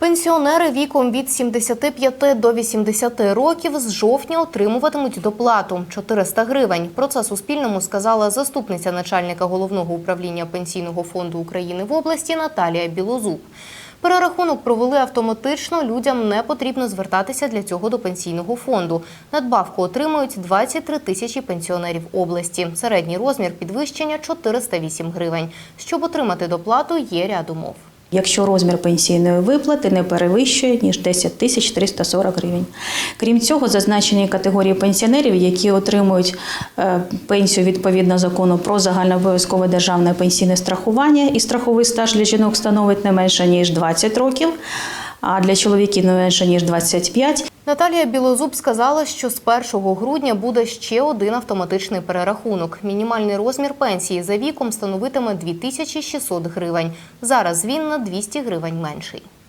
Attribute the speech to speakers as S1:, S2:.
S1: Пенсіонери віком від 75 до 80 років з жовтня отримуватимуть доплату 400 гривень. Про це Суспільному сказала заступниця начальника головного управління Пенсійного фонду України в області Наталія Білозуб. Перерахунок провели автоматично. Людям не потрібно звертатися для цього до пенсійного фонду. Надбавку отримують 23 тисячі пенсіонерів області. Середній розмір підвищення 408 гривень. Щоб отримати доплату, є ряд умов.
S2: Якщо розмір пенсійної виплати не перевищує ніж 10 тисяч 340 гривень. Крім цього, зазначені категорії пенсіонерів, які отримують е, пенсію відповідно закону про загальнообов'язкове державне пенсійне страхування і страховий стаж для жінок становить не менше ніж 20 років, а для чоловіків не менше ніж 25.
S1: Наталія Білозуб сказала, що з 1 грудня буде ще один автоматичний перерахунок. Мінімальний розмір пенсії за віком становитиме 2600 гривень. Зараз він на 200 гривень менший.